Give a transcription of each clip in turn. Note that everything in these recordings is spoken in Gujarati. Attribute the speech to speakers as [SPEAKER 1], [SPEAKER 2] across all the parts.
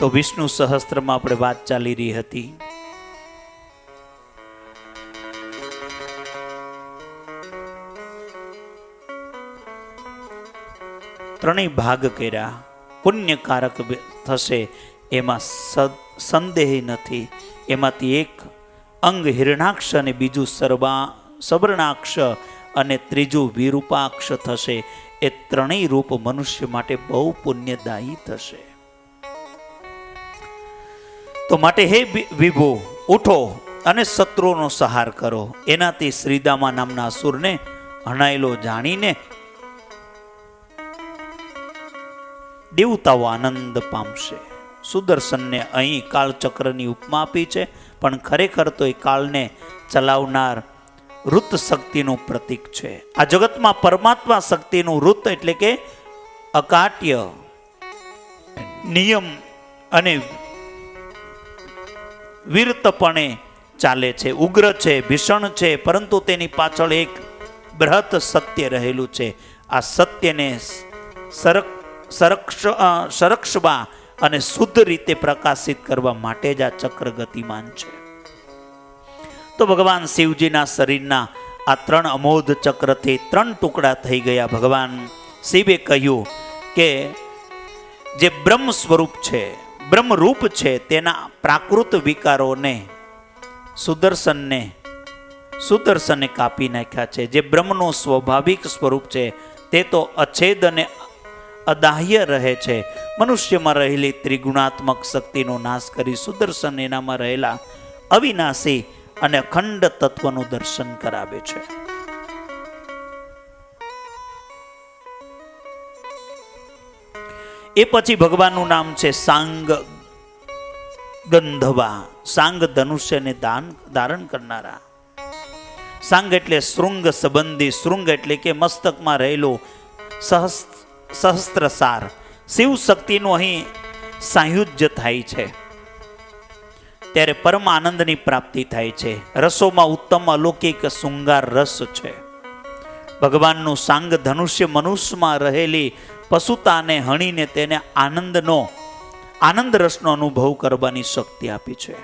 [SPEAKER 1] તો વિષ્ણુ સહસ્ત્રમાં આપણે વાત ચાલી રહી હતી. ત્રણેય ભાગ કર્યા. પુણ્યકારક થશે એમાં સંદેહ નથી. એમાંથી એક અંગ હિરણાક્ષ અને બીજું સર્વા સવર્ણાક્ષ અને ત્રીજું વિરૂપાક્ષ થશે. એ ત્રણેય રૂપ મનુષ્ય માટે બહુ પુણ્યદાયી થશે. તો માટે હે વિભુ, ઉઠો અને શત્રુઓનો સહાર કરો. એનાથી શ્રીદામા નામના અસુરને હણાયેલો જાણીને દેવતાઓ આનંદ પામશે. સુદર્શનને અહીં કાળચક્રની ઉપમા આપી છે, પણ ખરેખર તો એ કાળને ચલાવનાર ઋત શક્તિનું પ્રતીક છે. આ જગતમાં પરમાત્મા શક્તિનું ઋત એટલે કે અકાટ્ય નિયમ અને વીરતપણે ચાલે છે, ઉગ્ર છે, ભીષણ છે, પરંતુ તેની પાછળ એક બૃહત સત્ય રહેલું છે. આ સત્યને સરક, સરક્ષ સંરક્ષવા અને શુદ્ધ રીતે પ્રકાશિત કરવા માટે જ આ ચક્ર ગતિમાન છે. તો ભગવાન શિવજીના શરીરના આ ત્રણ અમોધ ચક્રથી ત્રણ ટુકડા થઈ ગયા. ભગવાન શિવે કહ્યું કે જે બ્રહ્મ સ્વરૂપ છે બ્રહ્મરૂપ છે તેના પ્રાકૃત વિકારોને, સુદર્શનને, સુદર્શને કાપી નાખ્યા છે. જે બ્રહ્મનો સ્વાભાવિક સ્વરૂપ છે, તે તો અછેદ અને અદાહ્ય રહે છે. મનુષ્યમાં રહેલી ત્રિગુણાત્મક શક્તિનો નાશ કરી સુદર્શન એનામાં રહેલા અવિનાશી અને અખંડ તત્વનું દર્શન કરાવે છે. એ પછી ભગવાનનું નામ છે સાંગ ગંધવા. સાંગ ધનુષ્યને દાન ધારણ કરનારા. સાંગ એટલે શૃંગ સંબંધી, શૃંગ એટલે કે મસ્તકમાં રહેલો સહસ્ સહસ્ત્રસાર. શિવ શક્તિનું અહીં સાયુજ્ય થાય છે. ત્યારે પરમ આનંદની પ્રાપ્તિ થાય છે. રસોમાં ઉત્તમ અલૌકિક શૃંગાર રસ છે. ભગવાનનું સાંગ ધનુષ્ય મનુષ્યમાં રહેલી પશુતાને હણીને તેને આનંદનો આનંદ રસનો અનુભવ કરવાની શક્તિ આપી છે.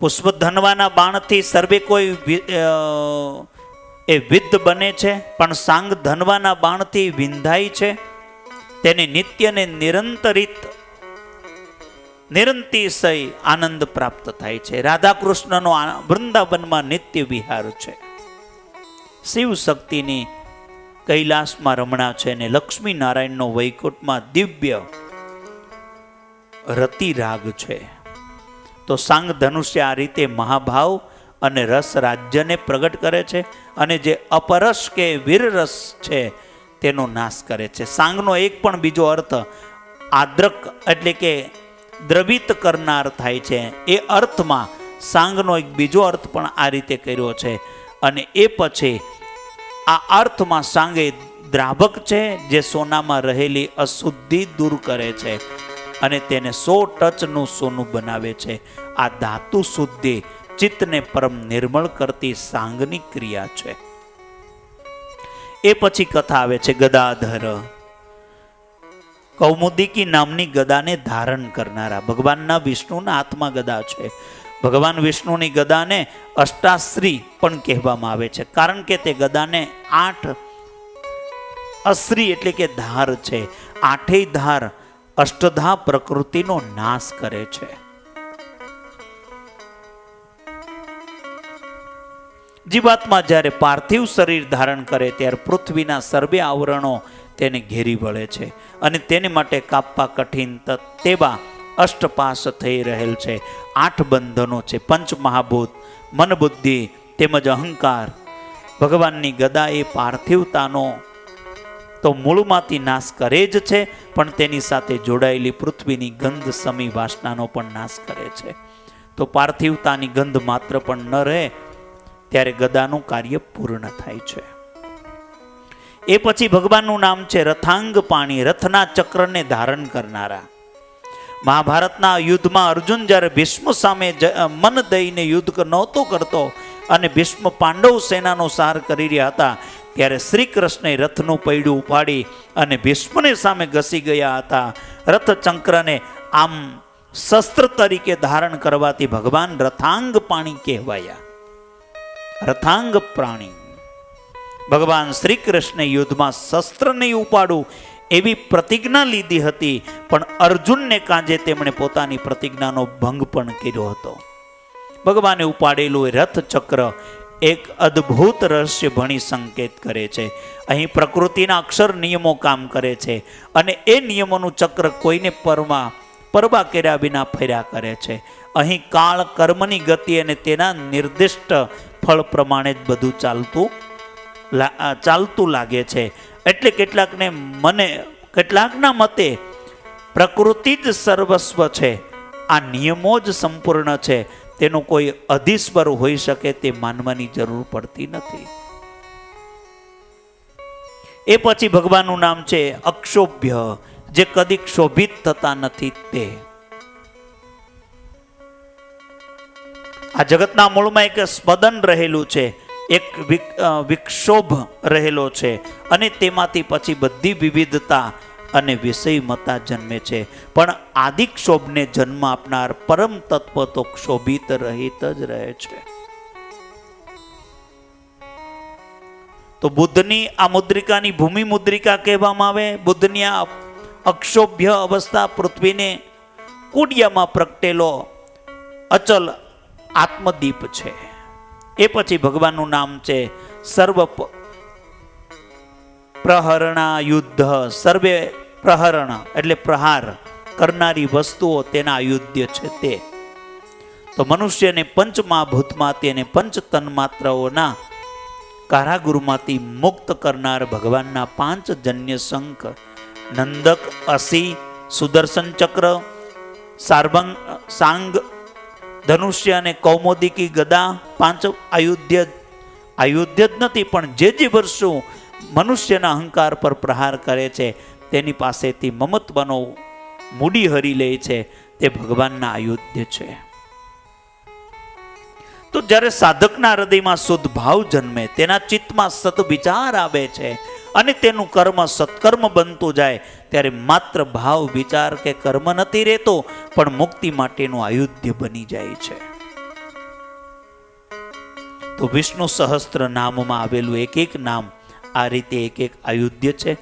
[SPEAKER 1] પુષ્પ ધનવાના બાણથી સર્વે કોઈ એ વિદ્ધ બને છે, પણ સાંગ ધનવાના બાણથી વિંધાય છે. તેને નિત્ય ને નિરંતરિત નિરંતિશય આનંદ પ્રાપ્ત થાય છે. રાધા કૃષ્ણનો આ- વૃંદાવનમાં નિત્ય વિહાર છે. શિવ શક્તિની કૈલાસમાં રમણા છે અને લક્ષ્મી નારાયણનો વૈકુંઠમાં દિવ્ય રતિરાગ છે. તો સાંગ ધનુષ્ય આ રીતે મહાભાવ અને રસ રાજ્યને પ્રગટ કરે છે અને જે અપરસ કે વીરરસ છે તેનો નાશ કરે છે. સાંગનો એક પણ બીજો અર્થ આદ્રક એટલે કે દ્રવિત કરનાર થાય છે. એ અર્થમાં સાંગનો એક બીજો અર્થ પણ આ રીતે કર્યો છે. અને એ પછી આ અર્થમાં સાંગે દ્રાવક છે, જે સોનામાં રહેલી અશુદ્ધિ દૂર કરે છે અને તેને સો ટચનું સોનું બનાવે છે. આ ધાતુ શુદ્ધિ ચિત્તને પરમ નિર્મળ કરતી સાંગની ક્રિયા છે. એ પછી કથા આવે છે, ગદાધર કૌમુદિકી નામની ગદાને ધારણ કરનારા. ભગવાનના વિષ્ણુના હાથમાં ગદા છે. ભગવાન વિષ્ણુની ગદાને અષ્ટાશ્રી પણ કહેવામાં આવે છે. કારણ કે તે ગદાને આઠ અશ્રી એટલે કે ધાર છે. આઠેય ધાર અષ્ટધા પ્રકૃતિનો નાશ કરે છે. જીવાત્મા જ્યારે પાર્થિવ શરીર ધારણ કરે ત્યારે પૃથ્વીના સર્વે આવરણો તેને ઘેરી વળે છે અને તેને માટે કાપવા કઠિન તેવા અષ્ટપાસ થઈ રહેલ છે. આઠ બંધનો છે. પંચ મહાભૂત મન બુદ્ધિ તેમજ અહંકાર. ભગવાનની ગદા એ પાર્થિવતાનો તો મૂળમાંથી નાશ કરે જ છે, પણ તેની સાથે જોડાયેલી પૃથ્વીની ગંધ સમી વાસનાનો પણ નાશ કરે છે. તો પાર્થિવતાની ગંધ માત્ર પણ ન રહે, ત્યારે ગદાનું કાર્ય પૂર્ણ થાય છે. એ પછી ભગવાનનું નામ છે રથાંગ પાણી, રથના ચક્રને ધારણ કરનારા. મહાભારતના યુદ્ધમાં અર્જુન જ્યારે ભીષ્મ સામે મન દઈને યુદ્ધ નહોતો કરતો અને ભીષ્મ પાંડવ સેનાનો સાર કરી રહ્યા હતા, ત્યારે શ્રી કૃષ્ણે રથનું પૈડું ઉપાડી અને ભીષ્મને સામે ઘસી ગયા હતા. રથ ચંક્રને આમ શસ્ત્ર તરીકે ધારણ કરવાથી ભગવાન રથાંગ પાણી કહેવાયા. રથાંગ પ્રાણી. ભગવાન શ્રી કૃષ્ણે યુદ્ધમાં શસ્ત્ર નહીં ઉપાડું એવી પ્રતિજ્ઞા લીધી હતી, પણ અર્જુનને કાંજે તેમણે પોતાની પ્રતિજ્ઞાનો ભંગ પણ કર્યો હતો. ભગવાને ઉપાડેલું રથ ચક્ર એક અદ્ભુત રહસ્ય ભણી સંકેત કરે છે. અહીં પ્રકૃતિના અક્ષર નિયમો કામ કરે છે અને એ નિયમોનું ચક્ર કોઈને પરવા પરવા કર્યા વિના ફર્યા કરે છે. અહીં કાળ કર્મની ગતિ અને તેના નિર્દિષ્ટ ફળ પ્રમાણે જ બધું ચાલતું ચાલતું લાગે છે. એટલે કેટલાકને મને, કેટલાકના મતે પ્રકૃતિ જ સર્વસ્વ છે. આ નિયમો જ સંપૂર્ણ છે. તેનું કોઈ અધિસ્વર હોઈ શકે તે માનવાની જરૂર પડતી નથી. એ પછી ભગવાનનું નામ છે અક્ષોભ્ય, જે કદી ક્ષોભિત થતા નથી તે. આ જગતના મૂળમાં એક સ્પદન રહેલું છે. એક વિક્ષોભ રહેલો છે અને તેમાંથી પછી બધી વિવિધતા અને વિષયમતા જન્મે છે. પણ આદિક્ષોભને જન્મ આપનાર પરમ તત્વ તો ક્ષોભિત રહિત જ રહે છે. તો બુદ્ધની આ મુદ્રિકાની ભૂમિ મુદ્રિકા કહેવામાં આવે? બુદ્ધની આ અક્ષોભ્ય અવસ્થા પૃથ્વીને કુડિયામાં પ્રગટેલો અચલ આત્મદીપ છે. એ પછી ભગવાનનું નામ છે સર્વ પ્રહરણા યુદ્ધ. સર્વે પ્રહરણ એટલે પ્રહાર કરનારી વસ્તુઓ તેના યુદ્ધ છે તે. તો મનુષ્યને પંચમહાભૂતમાં અને પંચ તન્માત્રાઓના મુક્ત કરનાર ભગવાનના પાંચ જન્ય શંખ, નંદક, અસી, સુદર્શન ચક્ર, સાર્વંગ, સાંગ ધનુષ્ય અને કૌમોદિકી ગદા પાંચ આયુધ્ય આયુધ્ય જ નથી, પણ જે જે વર્ષો મનુષ્યના અહંકાર પર પ્રહાર કરે છે, તેની પાસેથી મમત્વનો મૂડી હરી લે છે, તે ભગવાનના આયુધ્ય છે. તો જ્યારે સાધકના હૃદયમાં શુદ્ધ ભાવ જન્મે, તેના ચિત્તમાં સદવિચાર આવે છે અને તેનું કર્મ સત્કર્મ બનતું જાય ત્યારે માત્ર ભાવ, વિચાર કે કર્મ નથી રહેતો, પણ મુક્તિ માટેનું આયુધ્ય બની જાય છે. તો વિષ્ણુ સહસ્ત્ર નામમાં આવેલું એક એક નામ આ રીતે એક એક આયુધ્ય છે.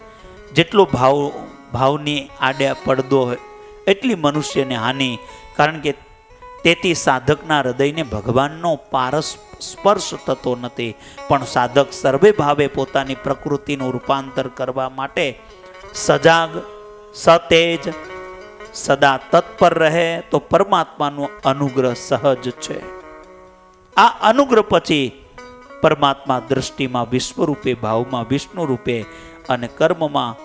[SPEAKER 1] જેટલો ભાવ, ભાવની આડે પડદો હોય, એટલી મનુષ્યને હાનિ, કારણ કે તેથી સાધકના હૃદયને ભગવાનનો પારસ, સ્પર્શ થતો નથી. પણ સાધક સર્વે ભાવે પોતાની પ્રકૃતિનું રૂપાંતર કરવા માટે સજાગ, સતેજ, સદા તત્પર રહે તો પરમાત્માનો અનુગ્રહ સહજ છે. આ અનુગ્રહ પછી પરમાત્મા દ્રષ્ટિમાં વિશ્વરૂપે, ભાવમાં વિષ્ણુ રૂપે અને કર્મમાં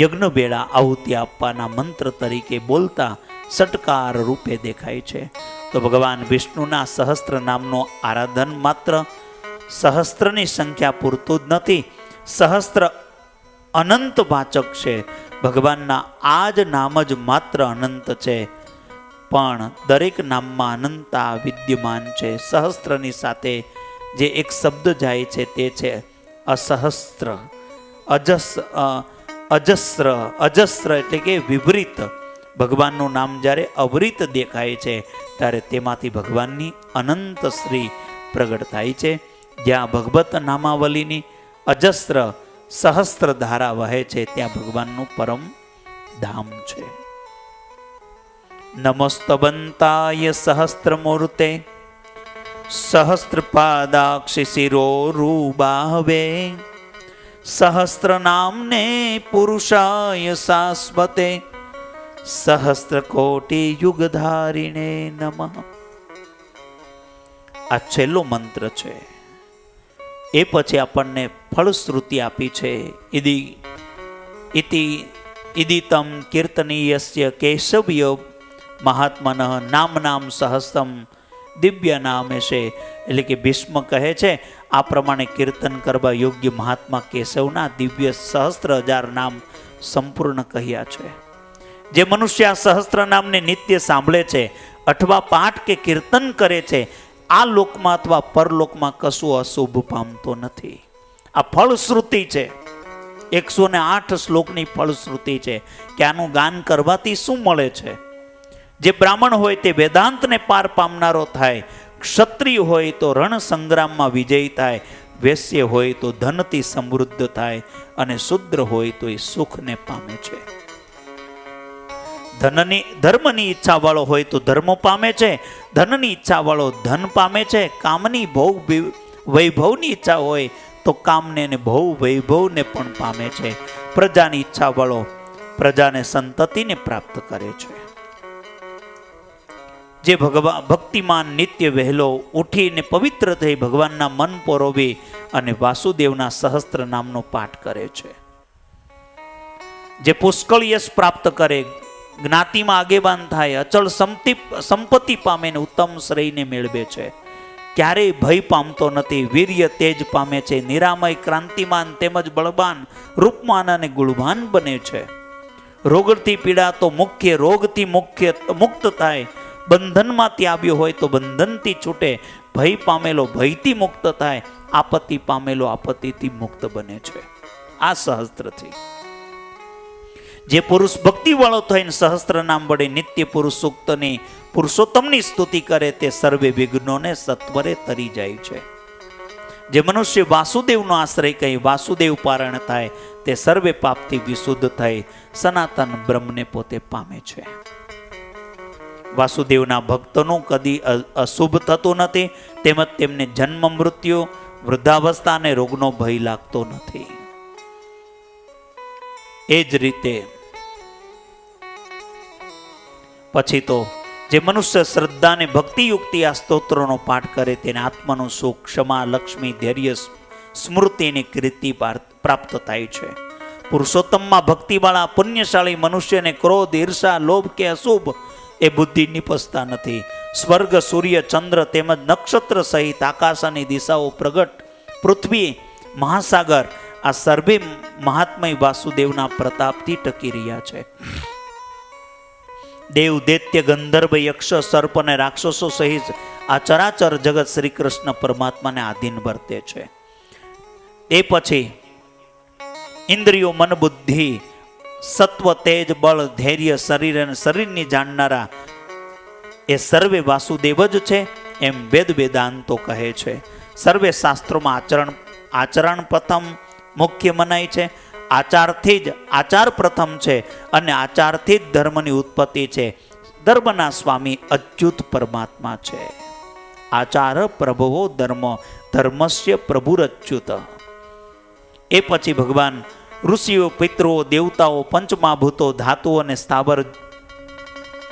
[SPEAKER 1] યજ્ઞ બેળા આહુતિ આપવાના મંત્ર તરીકે બોલતા સટકાર રૂપે દેખાય છે. તો ભગવાન વિષ્ણુના સહસ્ત્ર નામનો આરાધન માત્ર સહસ્ત્રની સંખ્યા પૂરતું જ નથી, સહસ્ત્ર અનંત વાચક છે. ભગવાનના આ જ નામ જ માત્ર અનંત છે. પણ દરેક નામમાં અનંતા વિદ્યમાન છે. સહસ્ત્રની સાથે જે એક શબ્દ જાય છે તે છે અસહસ્ત્ર. અજસ અજસ્ર અજસ્ર એટલે કે વિપરીત. ભગવાનનું નામ જ્યારે અવરિત દેખાય છે, ત્યારે તેમાંથી ભગવાનની અનંત શ્રી પ્રગટ થાય છે. જ્યાં ભગવત નામાવલીની અજસ્ર સહસ્ત્ર ધારા વહે છે, ત્યાં ભગવાનનું પરમ ધામ છે. નમસ્તબંતાય સહસ્ત્રમૂર્તે સહસ્ત્રપાદાક્ષి સહસ્ત્ર નામને પુરુષાય શાશ્વતે સહસ્ત્રકોટિ યુગધારિણે નમઃ. આ છેલ્લો મંત્ર છે. એ પછી આપણને ફળશ્રુતિ આપી છે. ઇતિ ઇતિ ઇદિતમ કીર્તનીયસ્ય કેશવ્ય મહાત્મન નામ નામ સહસ્તમ દિવ્ય નામે છે. એટલે કે ભીષ્મ કહે છે, આ પ્રમાણે કીર્તન કરવા યોગ્ય મહાત્મા કેશવના દિવ્ય સહસ્ત્ર હજાર નામ સંપૂર્ણ કહ્યા છે. જે મનુષ્ય આ સહસ્ત્ર નામને નિત્ય સાંભળે છે, અઠવા પાઠ કે કીર્તન કરે છે આ લોકમાં અથવા પરલોકમાં કશું અશુભ પામતો નથી. આ ફળશ્રુતિ છે. એકસો ને આઠ શ્લોકની ફળશ્રુતિ છે કે આનું ગાન કરવાથી શું મળે છે? જે બ્રાહ્મણ હોય તે વેદાંતને પાર પામનારો થાય. ક્ષત્રિય હોય તો રણ સંગ્રામમાં વિજય થાય. વેશ્ય હોય તો ધનથી સમૃદ્ધ થાય. અને શુદ્ર હોય તો એ સુખને પામે છે. ધનની, ધર્મની ઈચ્છાવાળો હોય તો ધર્મ પામે છે, ધનની ઈચ્છાવાળો ધન પામે છે, કામની ભોગ વૈભવની ઈચ્છા હોય તો કામને ને ભૌ વૈભવને પણ પામે છે. પ્રજાની ઈચ્છાવાળો પ્રજાને સંતતિને પ્રાપ્ત કરે છે. જે ભગવાન ભક્તિમાન નિત્ય વહેલો ઉઠીને પવિત્ર થઈ ભગવાનના મન પરોવી અને વાસુદેવના સહસ્ત્ર નામનો પાઠ કરે છે. જે પુષ્કળ યશ પ્રાપ્ત કરે જ્ઞાતિમાં આગેવાન થાય, અચળ સંપત્તિ સંપત્તિ પામે ને ઉત્તમ શ્રેયને મેળવે છે. ક્યારેય ભય પામતો નથી, વીર્ય તેજ પામે છે, નિરામય, ક્રાંતિમાન તેમજ બળવાન, રૂપમાન અને ગુણવાન બને છે. રોગથી પીડાતો મુખ્ય, રોગથી મુખ્ય, મુક્ત થાય. બંધનમાંથી આવ્યો હોય તો બંધનથી છૂટે. ભય પામેલો ભયથી મુક્ત થાય, આપત્તિ પામેલો આપત્તિથી મુક્ત બને છે. આ સહસ્ત્રથી. જે પુરુષ ભક્તિવાળો થઈને સહસ્ત્ર વડે નિત્ય પુરુષ સૂક્તની પુરુષોત્તમની સ્તુતિ કરે તે સર્વે વિઘ્નોને સત્વરે તરી જાય છે. જે મનુષ્ય વાસુદેવનો આશ્રય કહી, વાસુદેવ પારણ થાય, તે સર્વે પાપથી વિશુદ્ધ થઈ સનાતન બ્રહ્મને પોતે પામે છે. વાસુદેવના ભક્તનું કદી અશુભ થતું નથી, તેમજ તેમને જન્મ મૃત્યુ વૃદ્ધાવસ્થા અને રોગનો ભય લાગતો નથી. એ જ રીતે પછી તો જે મનુષ્ય શ્રદ્ધા અને ભક્તિયુક્તિ આ સ્તોત્રોનો પાઠ કરે તેને આત્માનું સુખ, ક્ષમા, લક્ષ્મી, ધૈર્ય, સ્મૃતિ અને કીર્તિ પાર- પ્રાપ્ત થાય છે. પુરુષોત્તમમાં ભક્તિવાળા, પુણ્યશાળી મનુષ્યને ક્રોધ, ઈર્ષા, લોભ કે અશુભ એ બુદ્ધિ નિપસતા નથી. સ્વર્ગ, સૂર્ય, ચંદ્ર તેમજ નક્ષત્ર સહિત આકાશની દિશાઓ પ્રગટ. પૃથ્વી, મહાસાગર આ સર્વે મહાત્મય વાસુદેવના પ્રતાપથી ટકી રહ્યા છે. દેવ દૈત્ય ગંધર્વ યક્ષ સર્પ અને રાક્ષસો સહિત આ ચરાચર જગત શ્રી કૃષ્ણ પરમાત્માને આધીન વર્તે છે. એ પછી ઇન્દ્રિયો, મન, બુદ્ધિ, સત્વ, તેજ, બળ, ધૈર્ય, શરીર અને શરીરની જાણનારા એ સર્વે વાસુદેવ જ છે એમ વેદ વેદાંતો કહે છે. સર્વે શાસ્ત્રોમાં આચરણ આચરણ પ્રથમ મુખ્ય મનાય છે. આચારથી જ આચાર પ્રથમ છે અને આચારથી જ ધર્મની ઉત્પત્તિ છે. ધર્મના સ્વામી અચ્યુત પરમાત્મા છે. આચાર પ્રભવો ધર્મ, ધર્મસ્ય પ્રભુરચ્યુત. એ પછી ભગવાન ઋષિઓ, પિતૃઓ, દેવતાઓ, પંચમહાભૂતો, ધાતુઓ અને સ્થાવર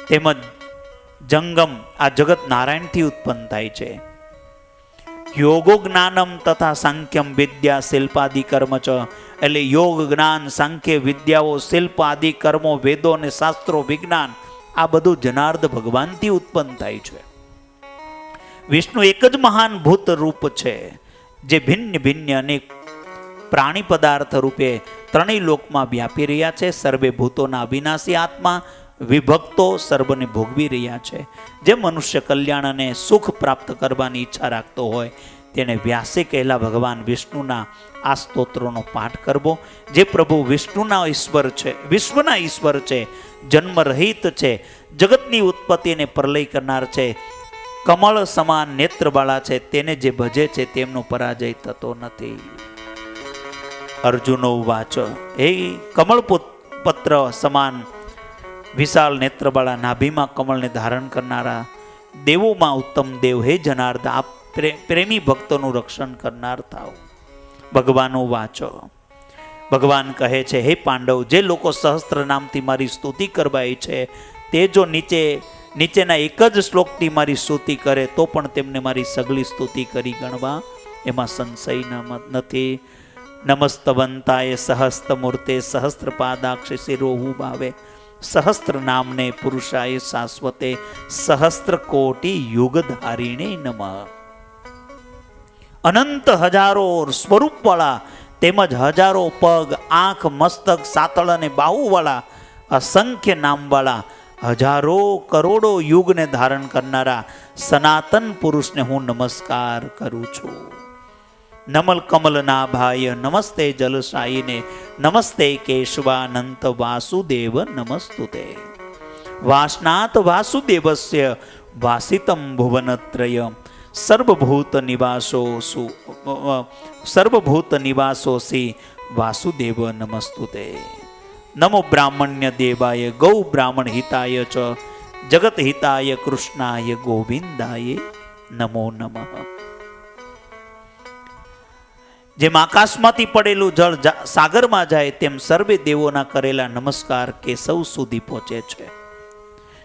[SPEAKER 1] તેમજ જંગમ આ જગત નારાયણથી ઉત્પન્ન થાય છે. યોગો જ્ઞાનમ તથા સાંખ્યમ વિદ્યા શિલ્પાદિ કર્મ ચ. એટલે યોગ જ્ઞાન, સાંખ્ય, વિદ્યાઓ શિલ્પ આદિ કર્મો, વેદો અને શાસ્ત્રો, વિજ્ઞાન, આ બધું જનાર્દ ભગવાનથી ઉત્પન્ન થાય છે. વિષ્ણુ એક જ મહાન ભૂત રૂપ છે, જે ભિન્ન ભિન્ન અનેક પ્રાણી પદાર્થ રૂપે ત્રણેય લોકમાં વ્યાપી રહ્યા છે. સર્વે ભૂતોના અવિનાશી આત્મા વિભક્તો સર્વને ભોગવી રહ્યા છે. જે મનુષ્ય કલ્યાણ અને સુખ પ્રાપ્ત કરવાની ઈચ્છા રાખતો હોય, તેને વ્યાસે કહેલા ભગવાન વિષ્ણુના આ સ્તોત્રોનો પાઠ કરવો. જે પ્રભુ વિષ્ણુના ઈશ્વર છે, વિશ્વના ઈશ્વર છે જન્મ રહિત છે, જગતની ઉત્પત્તિને પ્રલય કરનાર છે, કમળ સમાન નેત્રવાળા છે, તેને જે ભજે છે તેમનો પરાજય થતો નથી. અર્જુનો વાચ, હે કમળ પત્ર સમાન વિશાળ નેત્રબાળા નાભીમાં કમળને ધારણ કરનારા દેવોમાં ઉત્તમ દેવ હે જનાર્દ, આપ પ્રેમી ભક્તોનું રક્ષણ કરનાર થાવ ભગવાનો વાંચો. ભગવાન કહે છે, હે પાંડવ, જે લોકો સહસ્ત્ર નામથી મારી સ્તુતિ કરવાય છે, તે જો નીચે, નીચેના એક જ શ્લોકથી મારી સ્તુતિ કરે, તો પણ તેમને મારી સગલી સ્તુતિ કરી ગણવા એમાં સંશય નથી. નમસ્તવંતાય સહસ્ત મૂર્તે સહસ્ત્ર પાદાક્ષ શિરોહુ ભાવે સહસ્ત્ર નામને પુરુષાય શાશ્વતે સહસ્ત્ર કોટી યુગધારીણે નમ. અનંત હજારો સ્વરૂપવાળા તેમજ હજારો પગ, આંખ, મસ્તક, સાતળ અને બાહુવાળા અસંખ્ય નામવાળા હજારો કરોડો યુગને ધારણ કરનારા સનાતન પુરુષને હું નમસ્કાર કરું છું. નમલ કમલનાભાય નમસ્તે જલસાઈને, નમસ્તે કેશવાનંત વાસુદેવ, નમસ્તુતે. વાસનાથ વાસુદેવસ્ય, વાસિતમ ભુવનત્રય, સર્વભૂત નિવાસો સુ સર્વભૂત નિવાસોસી વાસુદેવ, નમસ્તુતે. નમો બ્રાહ્મણ્ય દેવાય, ગૌ બ્રાહ્મણ હિતાય ચ, જગત હિતાય કૃષ્ણાય ગોવિંદાય નમો નમઃ. જેમ આકાશમાંથી પડેલું જળ સાગરમાં જાય, તેમ સર્વે દેવોના કરેલા નમસ્કાર કેશવ સુધી પહોંચે છે.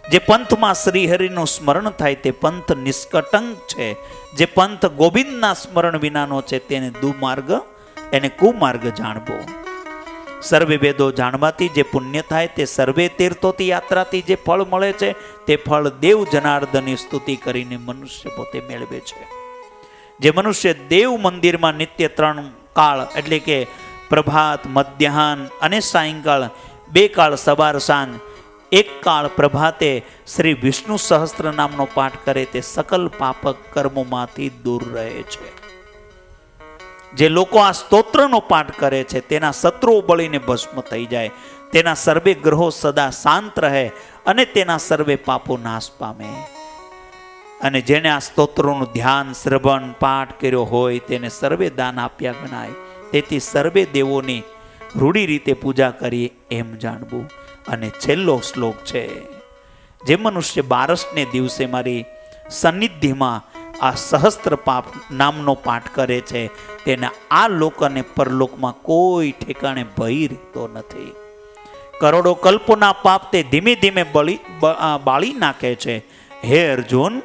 [SPEAKER 1] જે પંથમાં શ્રીહરિનું સ્મરણ થાય, તે પંથ નિષ્કટંક છે. જે પંથ ગોવિંદના સ્મરણ વિનાનો છે, તેને દુમાર્ગ, એને કુમાર્ગ જાણવો. સર્વે વેદો જાણવાથી જે પુણ્ય થાય, તે સર્વે તીર્થોથી યાત્રાથી જે ફળ મળે છે, તે ફળ દેવ જનાર્દનની સ્તુતિ કરીને મનુષ્ય પોતે મેળવે છે. જે મનુષ્ય દેવ મંદિરમાં નિત્ય ત્રણ કાળ, એટલે કે પ્રભાત, મધ્યાહન અને સાયંકાળ, બે કાળ સવાર સાંજ, એક કાળ પ્રભાતે શ્રી વિષ્ણુ સહસ્ત્ર નામનો પાઠ કરે તે સકલ પાપક કર્મોમાંથી દૂર રહે છે. જે લોકો આ સ્તોત્રનો પાઠ કરે છે, તેના શત્રુઓ બળીને ભસ્મ થઈ જાય, તેના સર્વે ગ્રહો સદા શાંત રહે અને તેના સર્વે પાપો નાશ પામે. અને જેને આ સ્તોત્રોનું ધ્યાન, શ્રવણ, પાઠ કર્યો હોય તેને સર્વે દાન આપ્યા ગણાય. તેથી સર્વે દેવોની રૂઢી રીતે પૂજા કરીએ એમ જાણવું. અને છેલ્લો શ્લોક છે, જે મનુષ્ય બારસને દિવસે મારી સન્નિધિમાં આ સહસ્ત્ર પાપ નામનો પાઠ કરે છે, તેને આ લોક અને પરલોકમાં કોઈ ઠેકાણે ભય રહેતો નથી. કરોડો કલ્પોના પાપ તે ધીમે ધીમે બળી બાળી નાખે છે. હે અર્જુન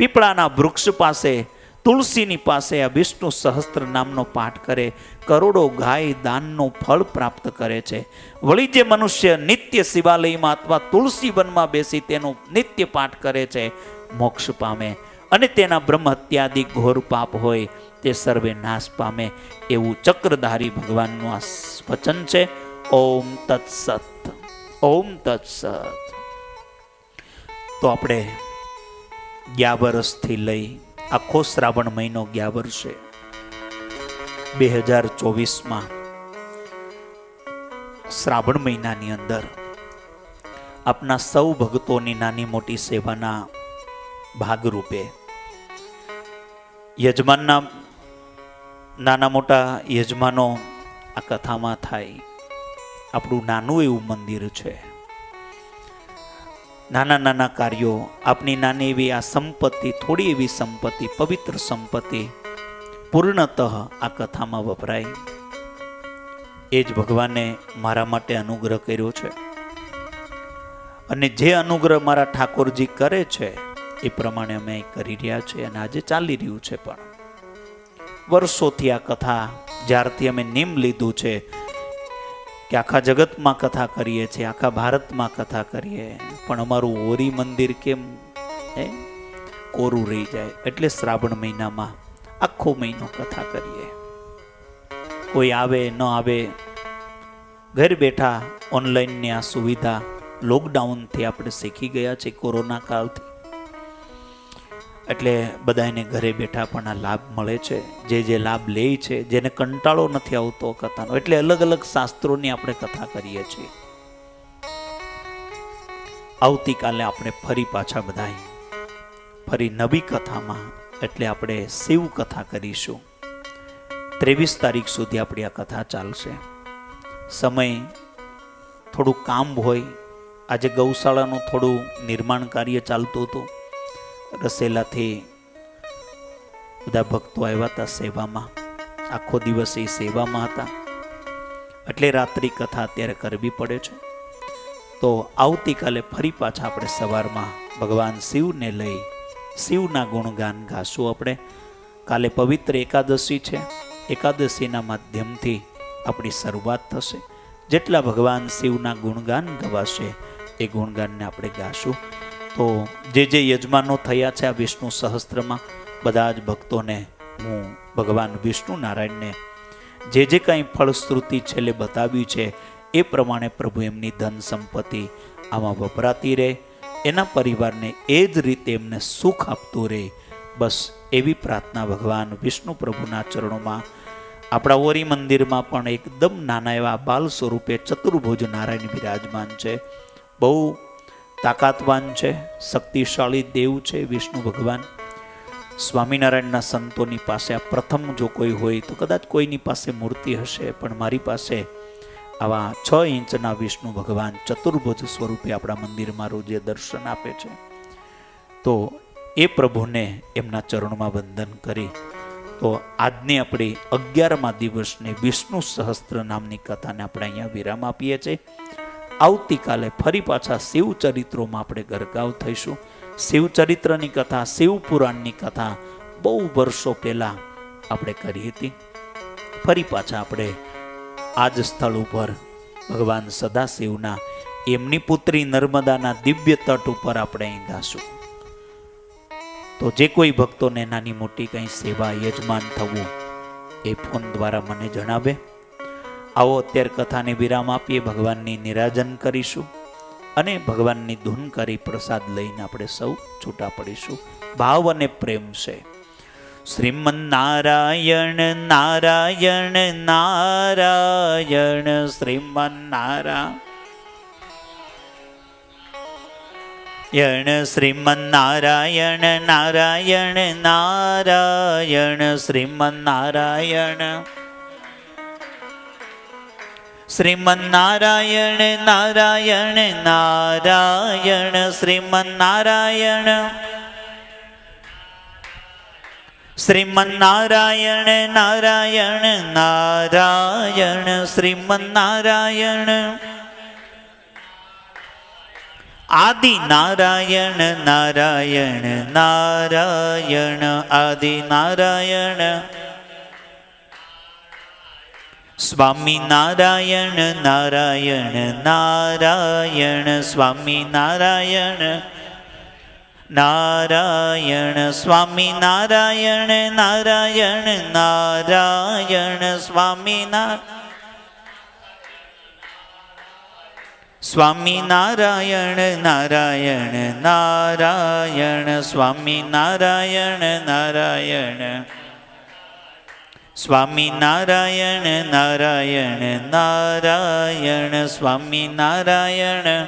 [SPEAKER 1] પીપળાના વૃક્ષ પાસે, તુલસીની પાસે આ વિષ્ણુ સહસ્ત્ર નામનો પાઠ કરે, કરોડો ગાય દાનનું ફળ પ્રાપ્ત કરે છે. વળી જે મનુષ્ય નિત્ય શિવાલયમાં અથવા તુલસી વનમાં બેસી તેનું નિત્ય પાઠ કરે છે, મોક્ષ પામે. અને તેના બ્રહ્મ હત્યાદિ ઘોર પાપ હોય, તે સર્વે નાશ પામે એવું ચક્રધારી ભગવાનનું આ વચન છે. ઓમ તત્સત. ઓમ તત્સત. તો આપણે ગયા વર્ષથી લઈ આખો શ્રાવણ મહિનો ગયા વર્ષે બે હજાર ચોવીસમાં શ્રાવણ મહિનાની અંદર આપના સૌ ભક્તોની નાની મોટી સેવાના ભાગરૂપે યજમાનના નાના મોટા યજમાનો આ કથામાં થાય. આપણું નાનું એવું મંદિર છે. નાના નાના કાર્યો, આપની નાની એવી આ સંપત્તિ, થોડી એવી સંપત્તિ, પવિત્ર સંપત્તિ, પૂર્ણતઃ આ કથામાં વપરાય. એ જ ભગવાને મારા માટે અનુગ્રહ કર્યો છે. અને જે અનુગ્રહ મારા ઠાકોરજી કરે છે, એ પ્રમાણે અમે કરી રહ્યા છીએ અને આજે ચાલી રહ્યું છે પણ. વર્ષોથી આ કથા જ્યારથી અમે નિમ લીધું છે કે આખા જગતમાં કથા કરીએ છીએ, આખા ભારતમાં કથા કરીએ. પણ અમારું ઓરી મંદિર કેમ એ કોરું રહી જાય. એટલે શ્રાવણ મહિનામાં આખો મહિનો કથા કરીએ. કોઈ આવે, ન આવે, ઘર બેઠા ઓનલાઈનની આ સુવિધા લોકડાઉનથી આપણે શીખી ગયા છે કોરોના કાળથી. એટલે બધાને ઘરે બેઠા પણ આ લાભ મળે છે. જે જે લાભ લે છે, જેને કંટાળો નથી આવતો કથાનો, એટલે અલગ અલગ શાસ્ત્રોની આપણે કથા કરીએ છીએ. આવતીકાલે આપણે ફરી પાછા બધા ફરી નવી કથામાં, એટલે આપણે શિવ કથા કરીશું. ત્રેવીસ તારીખ સુધી આપણી આ કથા ચાલશે. સમય થોડું કામ હોય. આજે ગૌશાળાનું થોડું નિર્માણ કાર્ય ચાલતું હતું. રસેલાથી બધા ભક્તો આવ્યા હતા સેવામાં. આખો દિવસ એ સેવામાં હતા. એટલે રાત્રિ કથા અત્યારે કરવી પડે છે. તો આવતીકાલે ફરી પાછા આપણે સવારમાં ભગવાન શિવને લઈ શિવના ગુણગાન ગાશું આપણે. કાલે પવિત્ર એકાદશી છે. એકાદશીના માધ્યમથી આપણી શરૂઆત થશે. જેટલા ભગવાન શિવના ગુણગાન ગવાશે એ ગુણગાનને આપણે ગાશું. તો જે જે યજમાનો થયા છે આ વિષ્ણુ સહસ્ત્રમાં, બધા જ ભક્તોને હું ભગવાન વિષ્ણુ નારાયણને જે જે કંઈ ફળશ્રુતિ છેલ્લે બતાવ્યું છે, એ પ્રમાણે પ્રભુ એમની ધન સંપત્તિ આમાં વપરાતી રહે, એના પરિવારને એ જ રીતે એમને સુખ આપતું રહે. બસ એવી પ્રાર્થના ભગવાન વિષ્ણુ પ્રભુના ચરણોમાં, આપણા ઓરી મંદિરમાં પણ એકદમ નાના એવા બાલ સ્વરૂપે ચતુર્ભુજ નારાયણ બિરાજમાન છે. બહુ તાકાતવાન છે, શક્તિશાળી દેવ છે વિષ્ણુ ભગવાન. સ્વામિનારાયણના સંતોની પાસે આ પ્રથમ જો કોઈ હોય તો કદાચ કોઈની પાસે મૂર્તિ હશે, પણ મારી પાસે આવા છ ઇંચના વિષ્ણુ ભગવાન ચતુર્ભુજ સ્વરૂપે આપણા મંદિરમાં રોજે દર્શન આપે છે. તો એ પ્રભુને એમના ચરણમાં વંદન કરી. તો આજની આપણી અગિયારમા દિવસની વિષ્ણુ સહસ્ત્ર નામની કથાને આપણે અહીંયા વિરામ આપીએ છીએ. આવતીકાલે ફરી પાછા શિવ ચરિત્રોમાં આપણે ગરકાવ થઈશું. શિવચરિત્રની કથા, શિવ પુરાણની કથા બહુ વર્ષો પહેલા આપણે કરી હતી. ફરી પાછા આપણે આ જ સ્થળ ઉપર ભગવાન સદાશિવના, એમની પુત્રી નર્મદાના દિવ્ય તટ ઉપર આપણે અહીં ગાશું તો જે કોઈ ભક્તોને નાની મોટી કંઈ સેવા યજમાન થવું, એ ફોન દ્વારા મને જણાવે. આવો અત્યારે કથાને વિરામ આપીએ, ભગવાનની નિરાજન કરીશું અને ભગવાનની ધૂન કરી પ્રસાદ લઈને આપણે સૌ છૂટા પડીશું. ભાવ અને પ્રેમ છે. શ્રીમન નારાયણ નારાયણ નારાયણ શ્રીમન નારાયણ શ્રીમન નારાયણ નારાયણ નારાયણ શ્રીમન નારાયણ શ્રીમન નારાયણ નારાયણ નારાયણ શ્રીમન નારાયણ નારાયણ નારાયણ નારાયણ શ્રીમન નારાયણ આદિ નારાયણ નારાયણ નારાયણ આદિ નારાયણ સ્વામી નારાયણ નારાયણ નારાયણ, સ્વામી નારાયણ નારાયણ, સ્વામી નારાયણ નારાયણ નારાયણ, સ્વામી સ્વામી નારાયણ નારાયણ નારાયણ, સ્વામી નારાયણ નારાયણ સ્વામી નારાયણ નારાયણ નારાયણ, સ્વામી નારાયણ.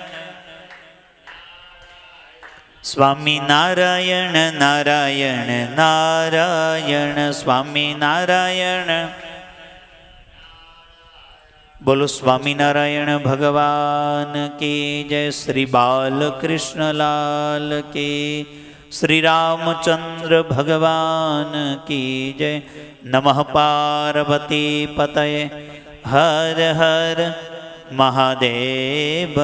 [SPEAKER 1] સ્વામી નારાયણ નારાયણ નારાયણ, સ્વામી નારાયણ. બોલો સ્વામિનારાયણ ભગવાન કે જય, શ્રી બાલકૃષ્ણલાલ કી શ્રી રામચંદ્ર ભગવાન કી જય નમઃ પાર્વતી પતય હર હર મહાદેવ